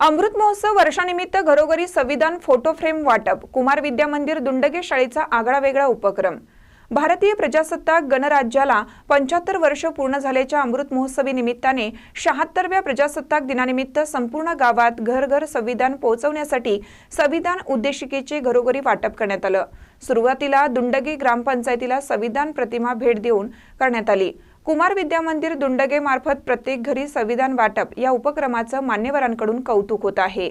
अमृत महोत्सव वर्षानिमित्त घरोघरी संविधान फोटो फ्रेम वाटप कुमार विद्या मंदिर दुंडगे शाळेचा आगळा वेगळा उपक्रम. भारतीय प्रजासत्ताक गणराज्याला पंच्याहत्तर वर्ष पूर्ण झाल्याच्या अमृत महोत्सवी निमित्ताने शहात्तरव्या प्रजासत्ताक दिनानिमित्त संपूर्ण गावात घर घर संविधान पोहोचवण्यासाठी संविधान उद्देशिकेचे घरोघरी वाटप करण्यात आलं. सुरुवातीला दुंडगे ग्रामपंचायतीला संविधान प्रतिमा भेट देऊन करण्यात आली. कुमार विद्या मंदिर दुंडगे मार्फत प्रत्येक घरी संविधान वाटप या उपक्रमाचं मान्यवरांकडून कौतुक होत आहे.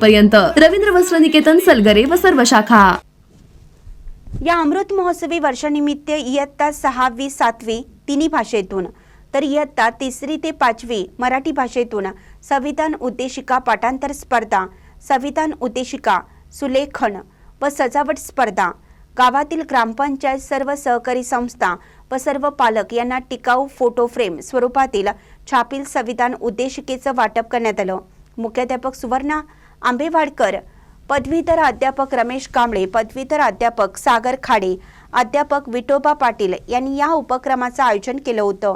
पर्यंत रवींद्र वस्त्र निकेतन सलगरे व सर्व शाखा. या अमृत महोत्सवी वर्षानिमित्त इयत्ता सहावी सातवी तिन्ही भाषेतून तर इयत्ता तिसरी ते पाचवी मराठी भाषेतून संविधान उद्देशिका पाठांतर स्पर्धा संविधान उद्देशिका सुलेखन व सजावट स्पर्धा गावातील ग्रामपंचायत सर्व सहकारी संस्था व सर्व पालक यांना टिकाऊ फोटो फ्रेम स्वरूपातील छापील संविधान उद्देशिकेचं वाटप करण्यात आलं. मुख्याध्यापक सुवर्णा आंबेवाडकर पदवीधर अध्यापक रमेश कांबळे पदवीधर अध्यापक सागर खाडे अध्यापक विठोबा पाटील यांनी या उपक्रमाचं आयोजन केलं होतं.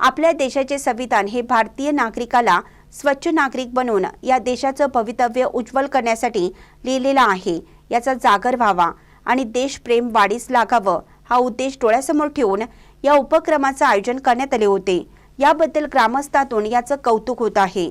आपल्या देशाचे संविधान हे भारतीय नागरिकाला स्वच्छ नागरिक बनवून या देशाचं भवितव्य उज्ज्वल करण्यासाठी लिहिलेलं आहे. याचा जागर व्हावा आणि देशप्रेम वाढीस लागावं हा उद्देश डोळ्यासमोर ठेवून या उपक्रमाचं आयोजन करण्यात आले होते. याबद्दल ग्रामस्थातून याचं कौतुक होत आहे.